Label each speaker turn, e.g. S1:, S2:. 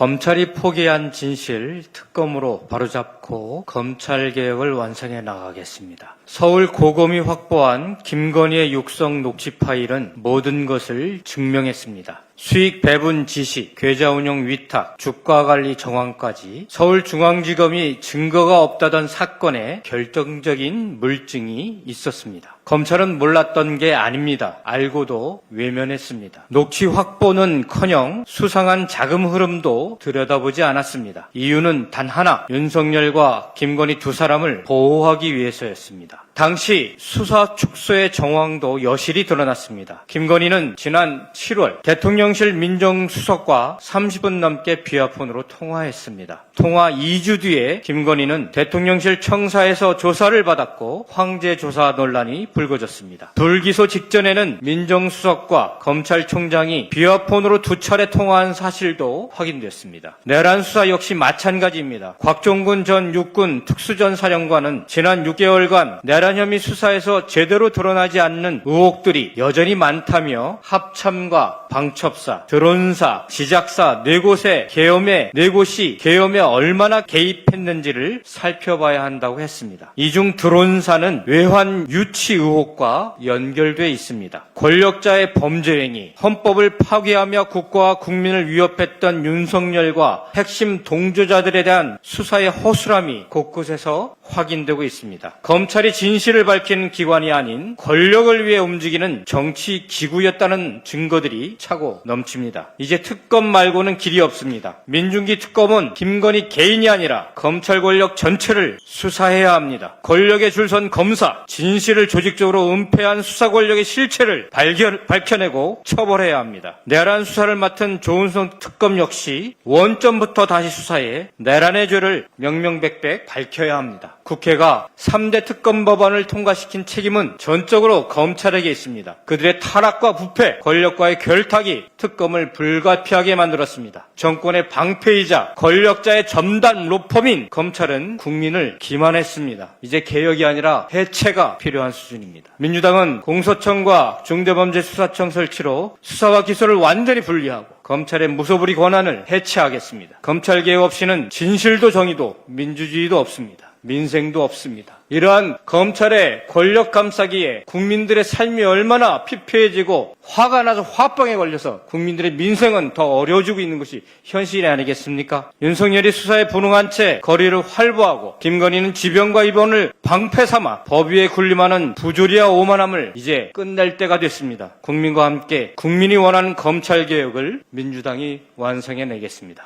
S1: 검찰이 포기한 진실 특검으로 바로잡고 검찰 개혁을 완성해 나가겠습니다. 서울 고검이 확보한 김건희의 육성 녹취 파일은 모든 것을 증명했습니다. 수익 배분 지시, 계좌 운용 위탁, 주가 관리 정황까지 서울중앙지검이 증거가 없다던 사건에 결정적인 물증이 있었습니다. 검찰은 몰랐던 게 아닙니다. 알고도 외면했습니다. 녹취 확보는 커녕 수상한 자금 흐름도 들여다보지 않았습니다. 이유는 단 하나, 윤석열과 김건희 두 사람을 보호하기 위해서였습니다. 당시 수사 축소의 정황도 여실히 드러났습니다. 김건희는 지난 7월 대통령 실 민정수석과 30분 넘게 비아폰으로 통화했습니다. 통화 2주 뒤에 김건희는 대통령실 청사에서 조사를 받았고 황제 조사 논란이 불거졌습니다. 불기소 직전에는 민정수석과 검찰총장이 비아폰으로 두 차례 통화한 사실도 확인됐습니다. 내란 수사 역시 마찬가지입니다. 곽종군 전 육군 특수전 사령관은 지난 6개월간 내란 혐의 수사에서 제대로 드러나지 않는 의혹들이 여전히 많다며 합참과 방첩 사, 드론사, 지작사 네 곳에 계엄에 네 곳이 계엄에 얼마나 개입했는지를 살펴봐야 한다고 했습니다. 이 중 드론사는 외환 유치 의혹과 연결돼 있습니다. 권력자의 범죄 행위, 헌법을 파괴하며 국가와 국민을 위협했던 윤석열과 핵심 동조자들에 대한 수사의 허술함이 곳곳에서 확인되고 있습니다. 검찰이 진실을 밝히는 기관이 아닌 권력을 위해 움직이는 정치 기구였다는 증거들이 차고 넘칩니다. 이제 특검 말고는 길이 없습니다. 민중기 특검은 김건희 개인이 아니라 검찰 권력 전체를 수사해야 합니다. 권력에 줄선 검사, 진실을 조직적으로 은폐한 수사 권력의 실체를 발견, 밝혀내고 처벌해야 합니다. 내란 수사를 맡은 조은성 특검 역시 원점부터 다시 수사해 내란의 죄를 명명백백 밝혀야 합니다. 국회가 3대 특검 법안을 통과시킨 책임은 전적으로 검찰에게 있습니다. 그들의 타락과 부패, 권력과의 결탁이 특검을 불가피하게 만들었습니다. 정권의 방패이자 권력자의 점단 로펌인 검찰은 국민을 기만했습니다. 이제 개혁이 아니라 해체가 필요한 수준입니다. 민주당은 공소청과 중대범죄수사청 설치로 수사와 기소를 완전히 분리하고 검찰의 무소불위 권한을 해체하겠습니다. 검찰 개혁 없이는 진실도 정의도 민주주의도 없습니다. 민생도 없습니다. 이러한 검찰의 권력 감싸기에 국민들의 삶이 얼마나 피폐해지고 화가 나서 화병에 걸려서 국민들의 민생은 더 어려워지고 있는 것이 현실이 아니겠습니까? 윤석열이 수사에 분응한 채 거리를 활보하고 김건희는 지병과 입원을 방패 삼아 법 위에 군림하는 부조리와 오만함을 이제 끝낼 때가 됐습니다. 국민과 함께 국민이 원하는 검찰 개혁을 민주당이 완성해 내겠습니다.